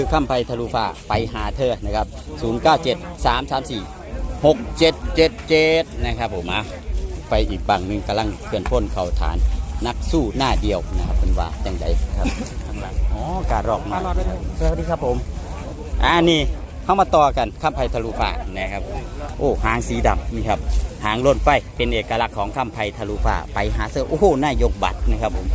คือข้ามไพทะลุฟ้าไปหาเธอนะครับ 097 334 6777 นะครับผมอะไปอีกบังหนึ่งกำลังเคลื่อนพ้นเข่าฐานนักสู้หน้าเดียวนะครับเป็นว่าจังไดครับข้างหลังอ๋อการรอกมาสวัสดีครับผมอ่านี่เข้ามาต่อกันข้ามไพทะลุฟ้านะครับ โอ้หางสีดำนี่ครับหางล้นไฟเป็นเอกลักษณ์ของข้ามไพทะลุฟ้าไปหาเสือโอ้โหนายกบัตรนะครับผม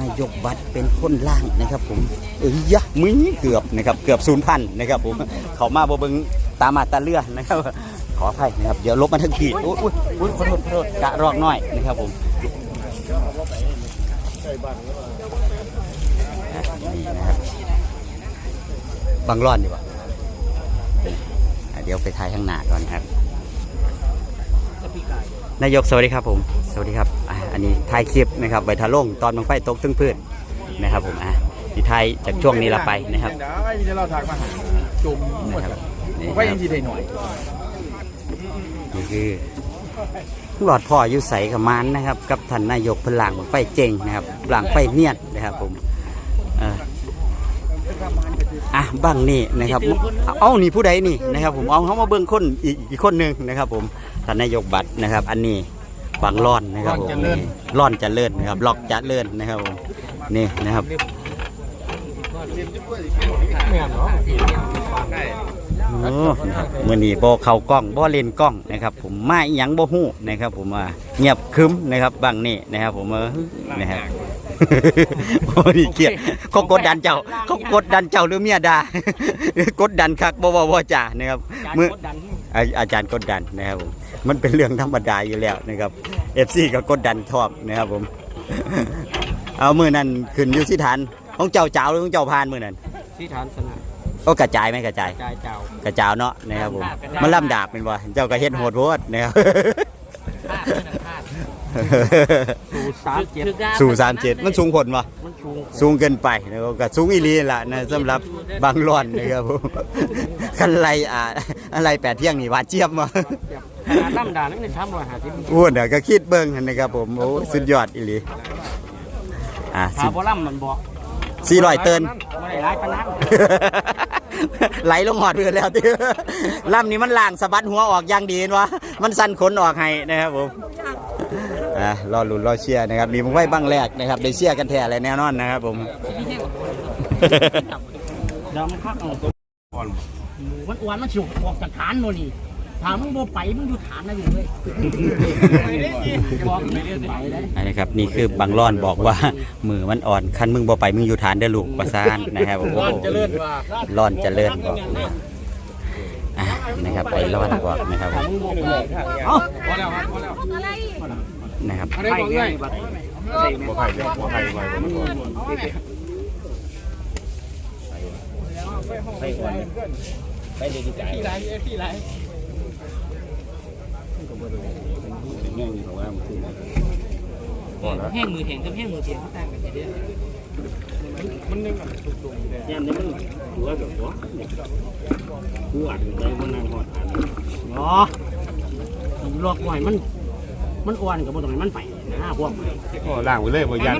นายกบัตรเป็นคนล่างนะครับผมเอ้ยยะมึงเกือบนะครับเกือบศูนย์พันนะครับผมเขามาบ่เบิงตามาตาเลือนะครับ ขออภัยนะครับเดี๋ยวลบมาทั้งขีดอุ้ยอุ้ยอุ้ยขอโทษขอโทษกะรอกหน่อยนะครับผมนี่นะครับบังร้อนดีกว่าเดี๋ยวไปถ่ายข้างหน้าก่อนครับ นายกสวัสดีครับผม สวัสดีครับอะอันนี้ถ่ายคลิปนะครับไวทาลงตอนบังไฟตกตึ้งพืชนะครับผมอะที่ไทยจากช่วงนี้เราไปนะครับได้มีเราถักมาหาจุ่มหมดนะครับนี่ไว้คยัรับงทีได้หน่อยนี่คือหลอดพ่ออยู่ใสกับมันนะครับ กับท่านนายกพลังไฟเจงนะครับหลังไฟเนียนนะครับผมเอ่ออะบ้างนี่นะครับ เอ้านี่ผู้ใดนี่นะครับ ผมเอาเขามาเบิ่งคนอีกอีกคนหนึ่งนะครับ ผม ท่านนายกบัตรนะครับ อันนี้บางร่อนนะครับผมนี่ร่อนเจะเลื่อนนะครับล็อกเจะเลื่อนนะครับผมนี่นะครับแม่นเนาะโอ้นะครับมื่อนี้บ่เข้ากล้องบ่เล่นกล้องนะครับ ผมมาอีหยังบ่ฮู้นะครับ ผมว่าเงียบครึมนะครับบางนี่นะครับ ผมเออนะครับโอ้นี่เกลียดเขากดดันเจ้าเขากดดันเจ้าหรือเมียด่ากดดันคักบ่บ่บ่จ่านะครับมือ อาอาจารย์กดดันนะครับผมมันเป็นเรื่องธรรมดาอยู่แล้วนะครับ FC ก็กดดันทอบนะครับผม เอามือนั้นขึ้นอยู่ที่ฐานของเจ้าเจ้าหรือของเจ้าพานมือนั้นที่ฐานสนามก็กระจายไหมกระจายกายเจ้ากระจาวเนาะนะครับผมมันล่ำดาบเป็นบ่เจ้าก็เฮ็ดโหดโพดนะครับสูสามเจ็ด สู่สามเจ็ดมันสูงผลวะมัน สูงสูงเกินไปนะครับก็สูงอีหลีล่ะนะสำหรับบางร่อนนะครับผมคันไรอ่าอะไรแปดเที่ยงนี่หวานเจี๊ยบมาขนาดล่ำด่านั่นในสามร้อยห้าสิบอ้วนน่ะก็คิดเบิ่งนะครับผมโอ้สุดยอดอีหลีอ่าขาบอล่ำมันบอกสี่ร้อยเติน ไม่ได้ร้ายขนาดไหลลงหอดเพื่อนแล้วที่ลำนี้มันล่างสะบัดหัวออกอย่างดีเห็นวะมันสั่นขนออกให้นะครับผม อะรอลุ้นรอเชียร์นะครับ มีมึงไว้บ้างแรกนะครับได้เชียร์กันแท้อะไรแน่นอนนะครับผมดำคักเอาตัวอ่อนมันอ้วนมันฉุกออกจากฐานโน่นนี่ถามมึงโบไปมึงอยู่ฐานนะอยู่เลยบอกไม่ได้ไปเลยอันนี้ครับนี่คือบางร่อนบอกว่ามือมันอ่อนคันมึงบ่ไปมึงอยู่ฐานเด้อลูกประสานนะครับผมโอ้โหเจริญว่าร่อนเจะเลื่อนบอกอะนะครับไปร่อนบอกนะครับผมมึงโบไปเอ้าพอแล้วพอแล้ว นะครับอะไรบอกเลยบัตรบ่ไผ่เดี๋ยวบ่ไผ่ไว้บ่ก่อนพี่ไรพี่ไรแห้งมือแห้งกับแห้งมือเทียนเขาต่างกันเด้อมันนึงแบบตุ่มๆเลยยามนี้มันหัวแบบหัวหัวใจมันนั่งหอดอ่านอ๋อลอกไว้มัน มันอ้วนกับมันตรงนี้มันไปนะพวกมันโอ้ล่างไปเลยบ่ยัน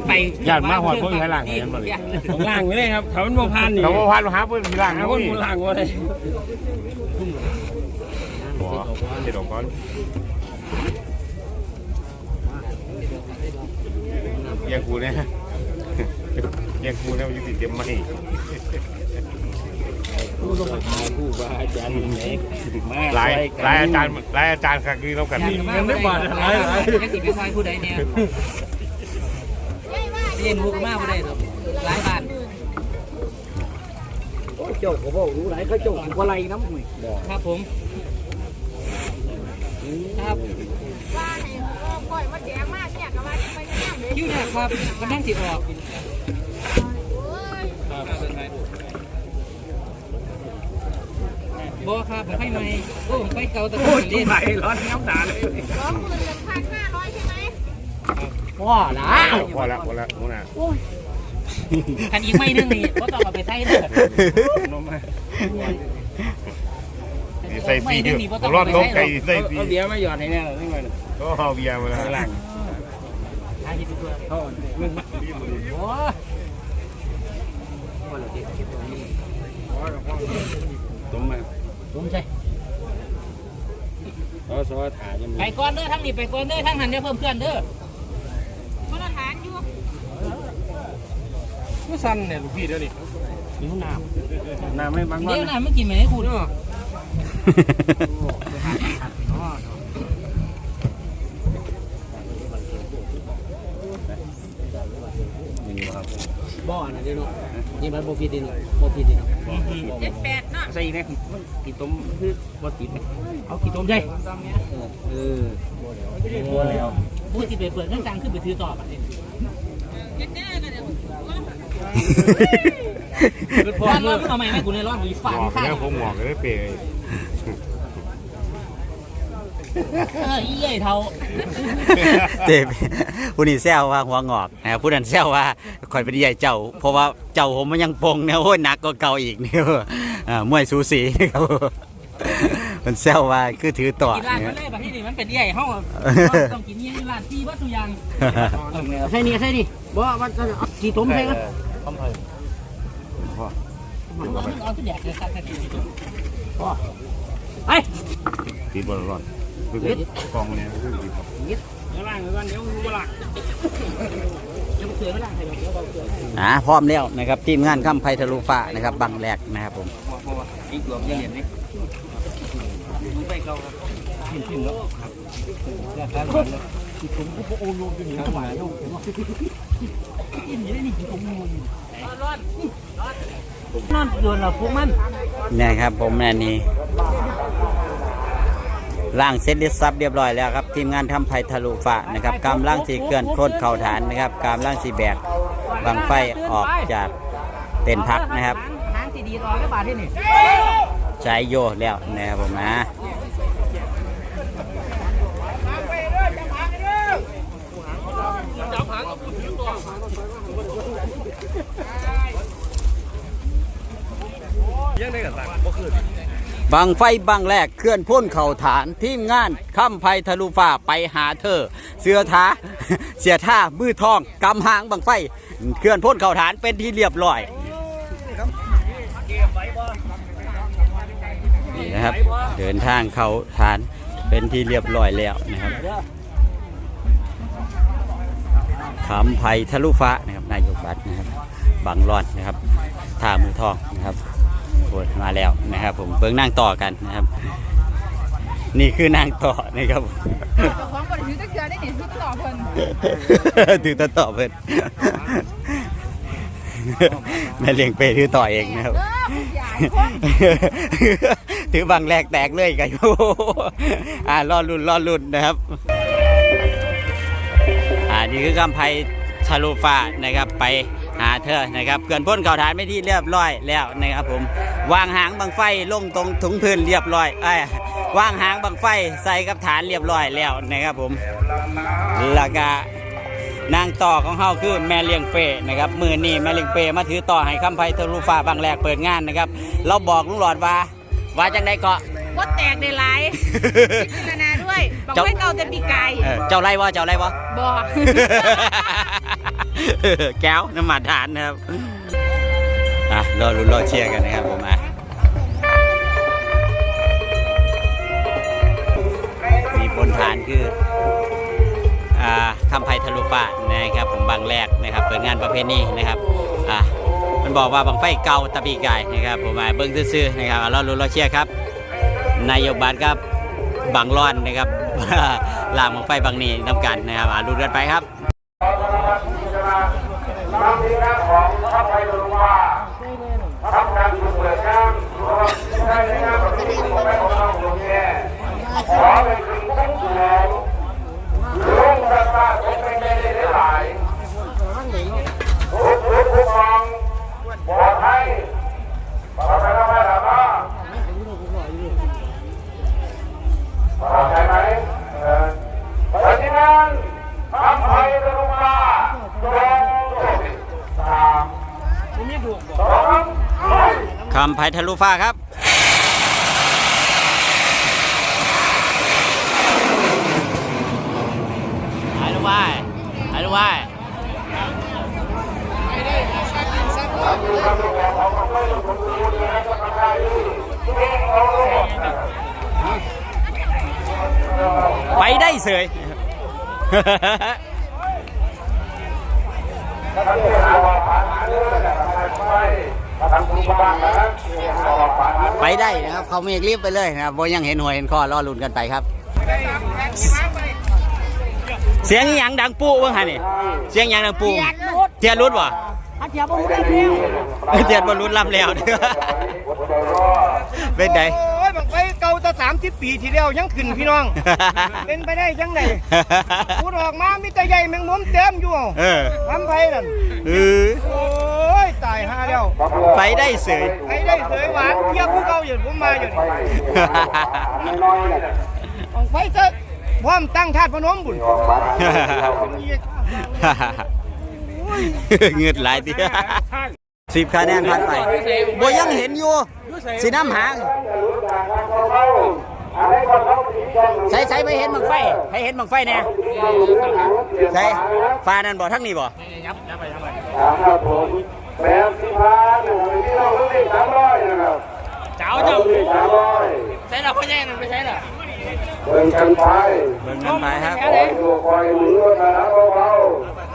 ยันมาหอดบ่มีให้ล่างให้ยันบ่เลยของล่างไว้เลยครับเขามันโมพันนี่เขาบ่พานมาหาเพิ่นมีล่างหานะคเว้นยมูล่างว่าเลยบ่เฮ็ดออกก่อนเรียงกูเนี่ยเรียงกูเนี่ยมันอยู่ติดเต็มไม้ ผู้ลงมาขายผู้บาอาจารย์ไหนมาหลายหลายอาจารย์หลายอาจารย์คักนี้แล้วกันนี่ยังไม่บาดอะไรหลายยังติดไปซอยผู้ใดเนี่ยเรียนหูก็มาผู้ใดหรอกหลายบาทเจ้าก็บอกรู้หลายเขาเจ้าก็ไรน้ำครับผมครับว่าให้ปล่อยมาแจงมากเนี่ยก็ว่าจะไปย่างเลยคิวเนี่ยครับมันนั่งติดออก โอ้ย บ่ครับผมไปใหมโอ้ผมไปเก่าแต่โอ้ยไหลร้อนน้ำด่าเลยสองหมื่นหนึ่งพันห้าร้อยใช่ไหมว้าละพอละพอละหมูน่ะคันอีกไม่นึงนี่ก็ต้องเอาไปใส่เลยนมมานี่ใส่ฟรีอยู่บ่รอดตกไก่ใส่ฟีเอาเบียร์มาหยอดให้แน่เลยนี่มันก็เอาเบียร์มาแล้วหลังท้ายที่ตัวเขามึงโอ้ยตุ้มมา ผมใช่ซอซอถายังไปก่อนเด้อทั้งนี้ไปก่อนเด้อทั้งหันเดี๋ยวเพิ่มเพื่อนเด้อมาตรฐานอยู่ก็สั่นเนี่ยลูกพี่เดี๋ยวนี้นิ้วน้น้ำไม่บางำวันเดี๋ยวน้ำไม่กินไหมให้คุณบ่อนะเดี๋ยวเนาะนี่มันโบฟีดินโบฟีดินเจ็ดแปดเนาะ ใส่อีกนะกี่ต้มคือบ่ติดเอากี่ต้มใช่เออบัวแล้วพูดที่ไปเปิดเครื่องจังขึ้นไปถือต่อแบบนี้เจ็ดแน่กันเดี๋ยวร้อนร้อนเอาใหม่ไหมกูในร้อนกูฝาดหมอกข้างเนี่ยผมหมอกเลยเปย์เอออีเล่เท่าเจ็บผู้นี้แซวว่าหัวงอกนะครับผู้นั้นแซวว่าคอยเป็นใหญ่เจ้า เพราะว่าเจ้าผมมันยังปงเนี่ยโอ้ยหนักกว่าเก่าอีกเนี่ยอ่ามวยสูสีนะครับมันแซวว่าคือถือต่อกินร้านเนี่มัยนเลยแบบนี้นี่มันเป็นใหญ่ห้องต้องกินยี่ร้านที่วัตถุยางใช่นี่ใช่นี่บ่ว่าจะเอากี่ต้มใช่ไหมต้มไผ่เอาทุกอย่างเลยครับกี่ต้มไปติดบอลร้อน คือกองเนี่ยคือติดเดี๋ยวล่างเดี๋ยวเดี๋ยวกูล่างเดี๋ยวเสือไม่ล่างใครเดี๋ยวเสืออ่าพร้อมแล้วนะครับทีมงานข้ามไพทะลุฟ้านะครับบังแรกนะครับผมอีกรวมยังเหรียญนี่มึงไปเก่าครับขึ้นขึ้นแล้วครับแต่การผ่านแล้วที่ผมก็โอนลงอยู่นี่ถวายแล้วผมว่าอินอยู่ได้นี่ผมงงร้อนนอนโดนเราพวกมันนี่ยครับผมอันนี้ ล่างเซตลิสซับเรียบร้อยแล้วครับทีมงานทำไพทะลุฟ้านะครับกำลังสีเคลื่อนโคตรเข่าฐานนะครับกำลังสีแบกบังไฟออกจากเต็นท์พักนะครับหางสีดีรอแล้วบาทที่นี่ใช้โยแล้วนะครับผมนะยังได้กับสั่งก็คือ บังไฟบังแรกเคลื่อนพ่นเข่าฐานทีมงานข้ามไพทะลุฟ้าไปหาเธอ เสือท้าเสียท่ามือทองกำหางบังไฟเคลื่อนพ่นเข่าฐานเป็นที่เรียบร้อยนี่นะครับ เดินทางเข้าฐานเป็นที่เรียบร้อยแล้วนะครับขำไพทะลุฟ้านะครับนายกบัตรนะครับบังรอนนะครับท่ามือทองนะครับ โอ้ยมาแล้วนะครับ ผมเบิ่งนั่งต่อกันนะครับ นี่คือนั่งต่อนะครับเจ้าของบริษัทตะเกียได้เห็นที่ต่อเพิ่นถือต่อต่อเพิ่นแม่เลี้ยงเปถือต่อเองนะครับเออผู้ใหญ่คนถือบังแรกแตกเลยกันโอ้โหอ่ารอรุ่นรอรุ่นนะครับ อ่านี่คือกำไพชาลูฟ้านะครับไปหา เธอนะครับเกินพ้นเข่าฐานไม่ที่เรียบร้อยแล้วนะครับผมวางหางบังไฟลงตรงถุงพื้นเรียบร้อยเอ้ยวางหางบังไฟใส่กับฐานเรียบร้อยแล้วนะครับผมแล้วก็นางต่อของเฮาคือแม่เลี้ยงเป้นะครับมือนี้แม่เลี้ยงเป้มาถือต่อให้คำไพทะลุฟ้าบางแรกเปิดงานนะครับ เราบอกลุงหลอดว่าว่าจังไดเกาะว่าแตกในไลฟ์พิจารณาด้วยบอกเจ้าไว้เก่าแต่ปีไก่เออเจ้าไรวะเจ้าไรวะบอก แก้วน้ำมันฐานนะครับอะรอรุ้นรอเชียร์กันนะครับผมอะมีบนฐานคืออ่าคำไพทะลุฟ้านะครับผมบางแรกนะครับเปิดงานประเพณีนะครับอะมันบอกว่าบางไฟเก่าตะปีกายนะครับผมอะเบิ้งซื่อๆนะครับอะรอรุ้นรอเชียร์ครับนายกบัตรครับบางร้อนนะครับลามบางไฟบางนี้นำกันนะครับอะรุ้นกันไปครับำไผ่ทะลุฟ้าครับหายลงไปหายลงไปไปได้เสยฮ่าฮ่าฮ่า ถ้าท่านที่หาว่าผ่านหาเรื่องนะครับไปทำคุณบ้างนะครับหาว่าผ่านหาไปได้นะครับ เขาเมฆรีบไปเลยนะครับบ่ยังเห็นหัวเห็นคอรอลุ้นกันไปครับ เสียงอหยังดังปูเบ้างฮะนี่เสียงอหยังดังปูเทียนรุดวะอาเทียบบ่รู้ได้แล้วเทียนบอลรุดลำแล้วเด้อเป็นไงโอ้ยบังไปเก่าแต่30ปีทีเดียวยังขึ้นพี่น้อง เป็นไปได้จังไดพูดออกมามีแต่ใหญ่แมงมุมเต็มอยู่เออทำไผนั่นเออโอ้ยตายหาแล้วไปได้เสยไปได้เสยหวานเทียบพวกเขาอยู่ผมมาอยู่นี่น้อยๆเนี่ยบังไปซะพร้อมตั้งธาตุพนมบุญออกมาเงือดหลายทีสิบคะแนนผ่านไปบ่ยังเห็นอยู่สีน้ำหางใช้ใช้ไม่เห็นบังไฟให้เห็นบังไฟแน่ใช่ฟ้านั่นบ่ทั้งนี้บ่ครับผม แบบสิพาหนึ่งที่เราเล่นสามร้อยนะครับเจ้าเราเจ้าเล่นสามร้อยใช่เราพ่อแย่นั่นไม่ใช่เหรอเบิ่งกันไปเบิ่งกันไปครับคอยดูคอยหมุนรถนะเบา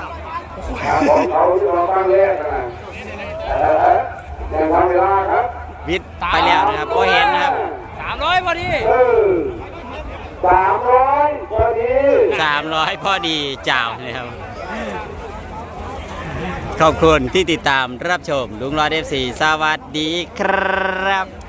ๆของเขาที่เราตั้งแรกนะยังทำเวลาครับวิทย์ไปแล้วนะครับบ่เห็นนะครับสามร้อยพอดีเออสามร้อยพอดีสามร้อยพอดีเจ้านะครับ ขอบคุณที่ติดตามรับชมลุงรอดเอฟซีสวัสดีครับ